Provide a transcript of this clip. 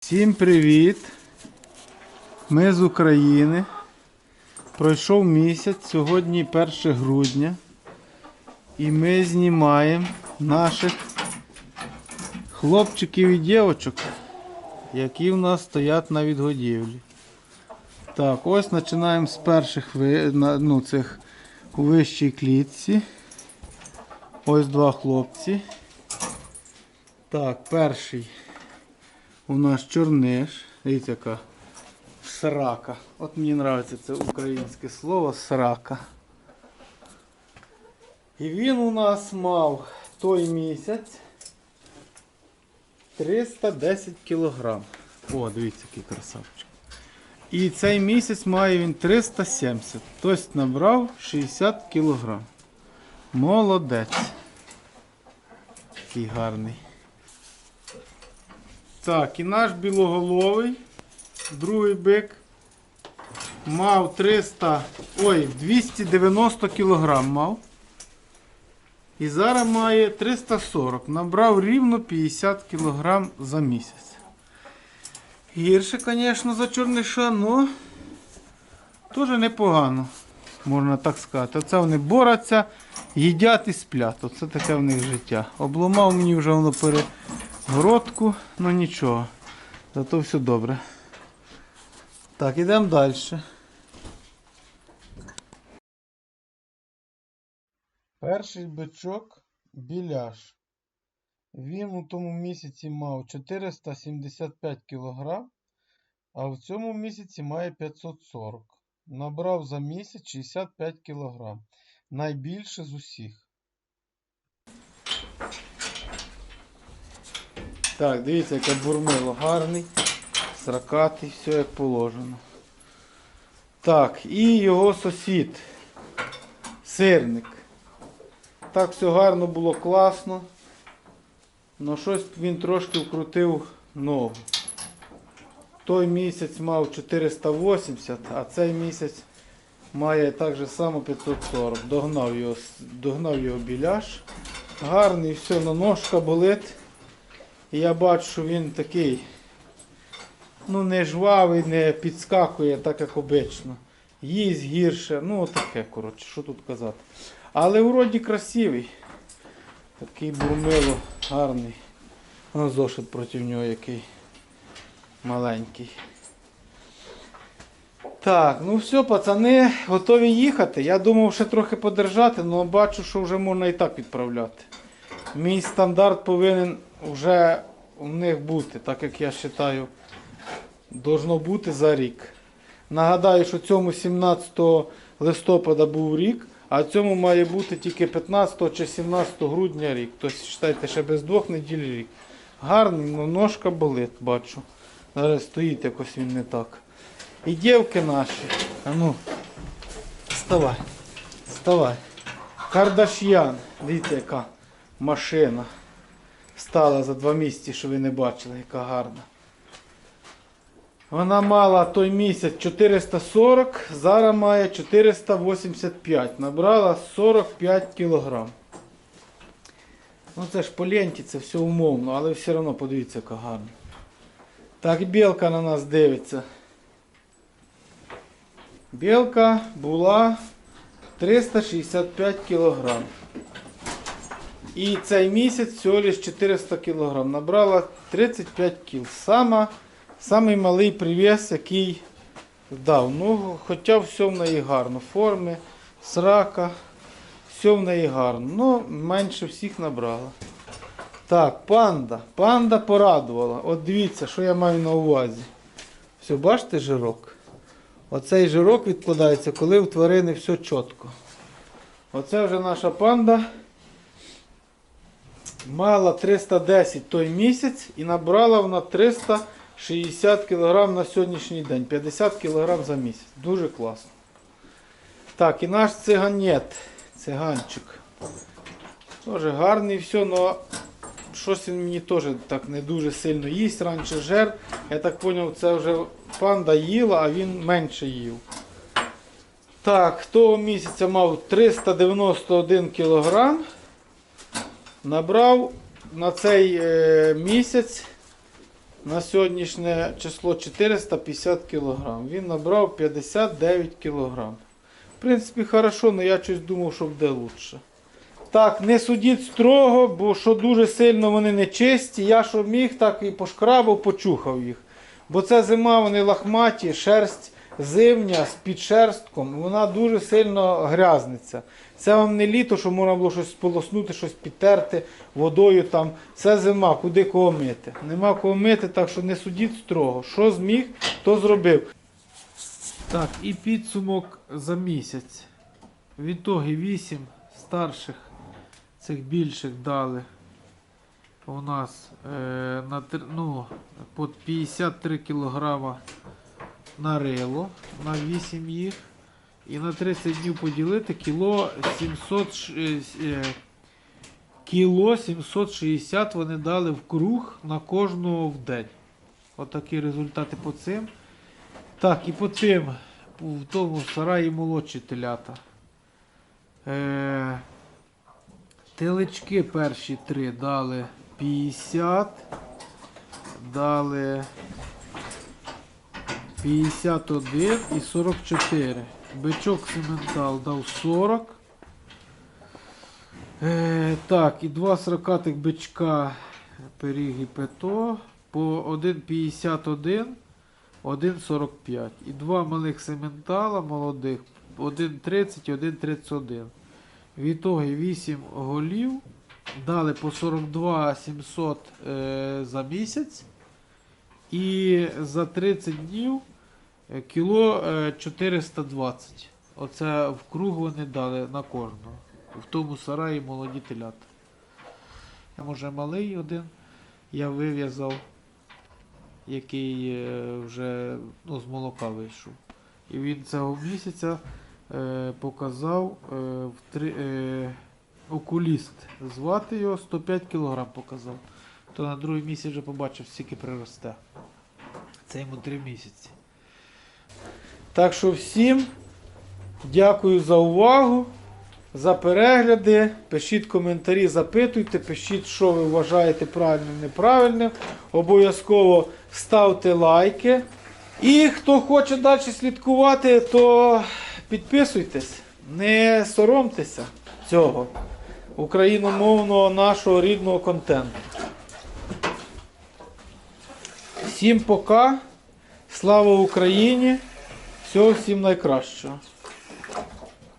Всім привіт! Ми з України. Пройшов місяць, сьогодні 1 грудня. І ми знімаємо наших хлопчиків і дівчаток, які в нас стоять на відгодівлі. Так, ось починаємо з перших ну, цих у вищій клітці. Ось два хлопці. Так, перший у нас чорниш. Дивіться, яка срака. От мені подобається це українське слово срака. І він у нас мав той місяць 310 кілограм. О, дивіться, який красавчик. І цей місяць має він 370. Тобто набрав 60 кілограм. Молодець. Який гарний. Так, і наш білоголовий, другий бик, мав 300, ой, 290 кг мав. І зараз має 340. Набрав рівно 50 кг за місяць. Гірше, звісно, за чорниша, але теж непогано, можна так сказати. Оце вони борються, їдять і сплять. Оце таке в них життя. Обломав мені вже воно перегородку, ну нічого. Зато все добре. Так, ідемо далі. Перший бичок біляш. Він у тому місяці мав 475 кг, а в цьому місяці має 540 Набрав за місяць 65 кг. Найбільше з усіх. Так, дивіться, яке бурмило гарний, сракатий, все як положено. Так, і його сусід. Сирник. Так все гарно було класно. Но щось він трошки вкрутив ногу. Той місяць мав 480, а цей місяць має так же само 540. Догнав його, догнав його біляш. Гарний, все, но ножка болить. І я бачу, що він такий, ну не жвавий, не підскакує, так як обично. Їсть гірше, ну таке, коротше, що тут казати. Але вроді красивий. Такий бурмило гарний. О, зошит проти нього який маленький. Так, ну все, пацани, готові їхати. Я думав ще трохи подержати, але бачу, що вже можна і так відправляти. Мій стандарт повинен вже у них бути, так як я вважаю, должно бути за рік. Нагадаю, що цьому 17 листопада був рік, а цьому має бути тільки 15 чи 17 грудня рік. Тобто, вважайте, ще без двох неділь рік. Гарний, але ножка болить, бачу. Зараз стоїть якось він не так. І дівки наші. А ну, вставай. Вставай. Кардаш'ян. Дивіться, яка машина. Стала за два місяці, що ви не бачили, яка гарна. Вона мала той місяць 440, зараз має 485. Набрала 45 кг. Ну це ж по ленті, це все умовно, але все одно подивіться, яка гарна. Так, білка на нас дивиться. Білка була 365 кг. І цей місяць всього лиш 400 кг. Набрала 35 кг. Сама, самий малий привес, який дав. Ну, хоча все в неї гарно. Форми, срака, все в неї гарно. Ну, менше всіх набрала. Так, панда. Панда порадувала. От дивіться, що я маю на увазі. Все, бачите жирок? Оцей жирок відкладається, коли у тварини все чітко. Оце вже наша панда. Мала 310 той місяць і набрала вона 360 кг на сьогоднішній день. 50 кг за місяць. Дуже класно. Так, і наш циганет. Циганчик. Теж гарний все, але щось він мені теж так не дуже сильно їсть. Раніше жер. Я так зрозумів, це вже панда їла, а він менше їв. Так, того місяця мав 391 кг. Набрав на цей е, місяць на сьогоднішнє число 450 кг. Він набрав 59 кг. В принципі, хорошо, але я щось думав, що буде краще. Так, не судіть строго, бо що дуже сильно вони не чисті. Я що міг, так і пошкрабав, почухав їх. Бо це зима, вони лахматі, шерсть зимня з підшерстком, вона дуже сильно грязниться. Це вам не літо, що можна було щось сполоснути, щось підтерти водою там. Це зима, куди кого мити. Нема кого мити, так що не судіть строго. Що зміг, то зробив. Так, і підсумок за місяць. В ітогі 8 старших цих більших дали у нас е, на ну, по 53 кілограма на рило на 8 їх. І на 30 днів поділити кіло 700, ш- е, с- е, кіло 760 вони дали в круг на кожного в день. Отакі результати по цим. Так, і по тим в тому сараї молодші телята. Е, телечки перші три дали 50. Дали 51 і 44. Бичок сементал дав 40. Е, так, і два срокатих бичка пиріг і пето по 1,51, 1,45. І два малих сементала молодих 1,30 1,31. В ітогі 8 голів. Дали по 42 700 е, за місяць. І за 30 днів кіло е, 420. Оце в круг вони дали на кожного. В тому сараї молоді телята. Може малий один я вив'язав, який е, вже ну, з молока вийшов. І він цього місяця е, показав е, в три, е, окуліст. Звати його 105 кг показав. То на другий місяць вже побачив, скільки приросте. Це йому 3 місяці. Так що всім дякую за увагу, за перегляди. Пишіть коментарі, запитуйте, пишіть, що ви вважаєте правильним, неправильним. Обов'язково ставте лайки. І хто хоче далі слідкувати, то підписуйтесь, не соромтеся цього україномовного нашого рідного контенту. Всім пока. Слава Україні! Всього всім найкращого.